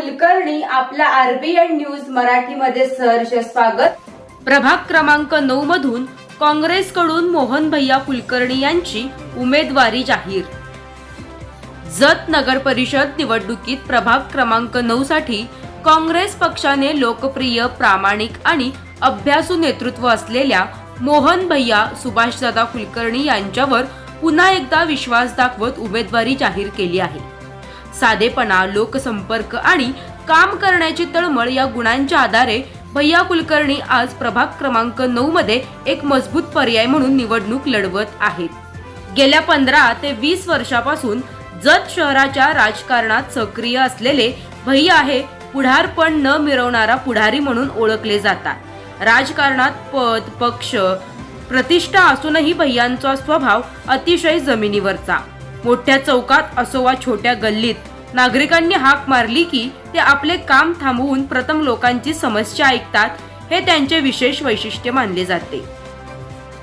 कुलकर्णी आपल्या RBN news मराठीमध्ये सहर्ष स्वागत. प्रभाग क्रमांक नऊ मधून काँग्रेसकडून मोहन भैया कुलकर्णी यांची उमेदवारी जाहीर. जत नगर परिषद निवडणुकीत प्रभाग क्रमांक नऊ साठी काँग्रेस पक्षाने लोकप्रिय प्रामाणिक आणि अभ्यासू नेतृत्व असलेल्या मोहन भैया सुभाषदादा कुलकर्णी यांच्यावर पुन्हा एकदा विश्वास दाखवत उमेदवारी जाहीर केली आहे. साधेपणा लोकसंपर्क आणि काम करण्याची तळमळ या गुणांच्या आधारे भैया कुलकर्णी आज प्रभाग क्रमांक नऊ मध्ये एक मजबूत पर्याय म्हणून निवडणूक लढवत आहेत. गेल्या पंधरा ते वीस वर्षापासून जत शहराच्या राजकारणात सक्रिय असलेले भैया हे पुढारपण न मिरवणारा पुढारी म्हणून ओळखले जातात. राजकारणात पद पक्ष प्रतिष्ठा असूनही भैयांचा स्वभाव अतिशय जमिनीवरचा. मोठ्या चौकात असो वा छोट्या गल्लीत. नागरिकांनी हाक मारली की ते आपले काम थांबवून प्रथम लोकांची समस्या ऐकतात हे त्यांचे विशेष वैशिष्ट्य मानले जाते.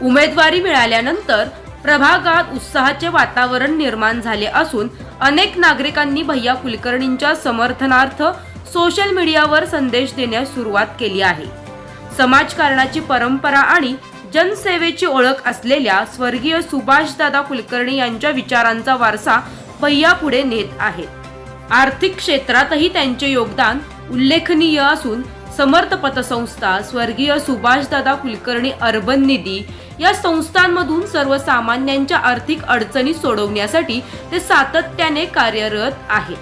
उमेदवारी मिळाल्यानंतर प्रभागात उत्साहाचे वातावरण निर्माण झाले असून अनेक नागरिकांनी भैया कुलकर्णींच्या समर्थनार्थ सोशल मीडियावर संदेश देण्यास सुरुवात केली आहे. समाजकारणाची परंपरा आणि जनसेवेची ओळख असलेल्या स्वर्गीय सुभाषदादा कुलकर्णी यांच्या विचारांचा वारसा भैया पुढे नेत आहेत. आर्थिक क्षेत्रातही त्यांचे योगदान उल्लेखनीय असून समर्थ पतसंस्था स्वर्गीय सुभाषदादा कुलकर्णी अर्बन निधी या संस्थांमधून सर्वसामान्यांच्या आर्थिक अडचणी सोडवण्यासाठी ते सातत्याने कार्यरत आहे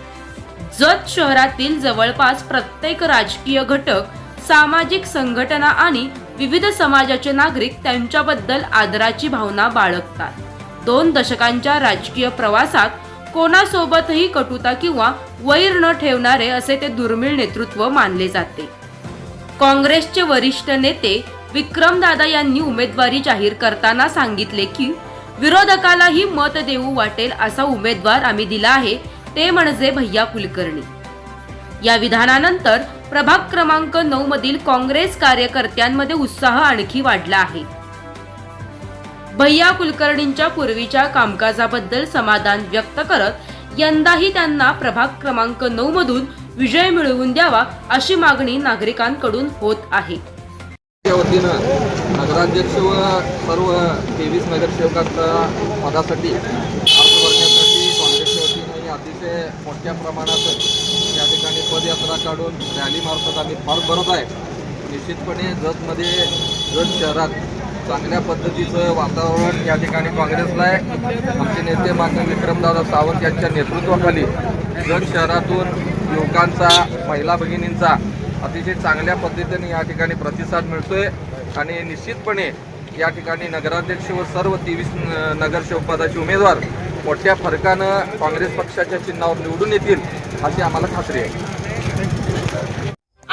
जत शहरातील जवळपास प्रत्येक राजकीय घटक सामाजिक संघटना आणि विविध समाजाचे नागरिक त्यांच्याबद्दल आदराची भावना बाळगतात. दोन दशकांच्या राजकीय प्रवासात कोणासोबतही कटुता किंवा वैर न ठेवणारे असे ते दुर्मिळ नेतृत्व मानले जाते. काँग्रेसचे वरिष्ठ नेते विक्रमदादा यांनी उमेदवारी जाहीर करताना सांगितले की विरोधकालाही मत देऊ वाटेल असा उमेदवार आम्ही दिला आहे ते म्हणजे भैया कुलकर्णी. या विधानानंतर प्रभाग क्रमांक नऊ मधील काँग्रेस कार्यकर्त्यांमध्ये उत्साह आणखी वाढला आहे. भैया कुलकर्णींच्या पूर्वीच्या कामकाजाबद्दल समाधान व्यक्त करत यंदाही त्यांना प्रभाग क्रमांक नऊ मधून विजय मिळवून द्यावा अशी मागणी नागरिकांकडून होत आहे. वतीनं नगराध्यक्ष व सर्व तेवीस नगरसेवकांच्या पदासाठी अर्ज भरण्यासाठी काँग्रेसच्या वतीनं अतिशय मोठ्या प्रमाणात काढून रॅलीमार्फत आम्ही फॉर्म भरत आहे. निश्चितपणे जतमध्ये जत शहरात चांगल्या पद्धतीचं वातावरण या ठिकाणी काँग्रेसला आहे. आमचे नेते मान्य विक्रमदादा सावंत यांच्या नेतृत्वाखाली जत शहरातून युवकांचा महिला भगिनींचा अतिशय चांगल्या पद्धतीने या ठिकाणी प्रतिसाद मिळतोय. आणि निश्चितपणे या ठिकाणी नगराध्यक्ष व सर्व तेवीस नगरसेवकपदाचे उमेदवार मोठ्या फरकानं काँग्रेस पक्षाच्या चिन्हावर निवडून येतील अशी आम्हाला खात्री आहे.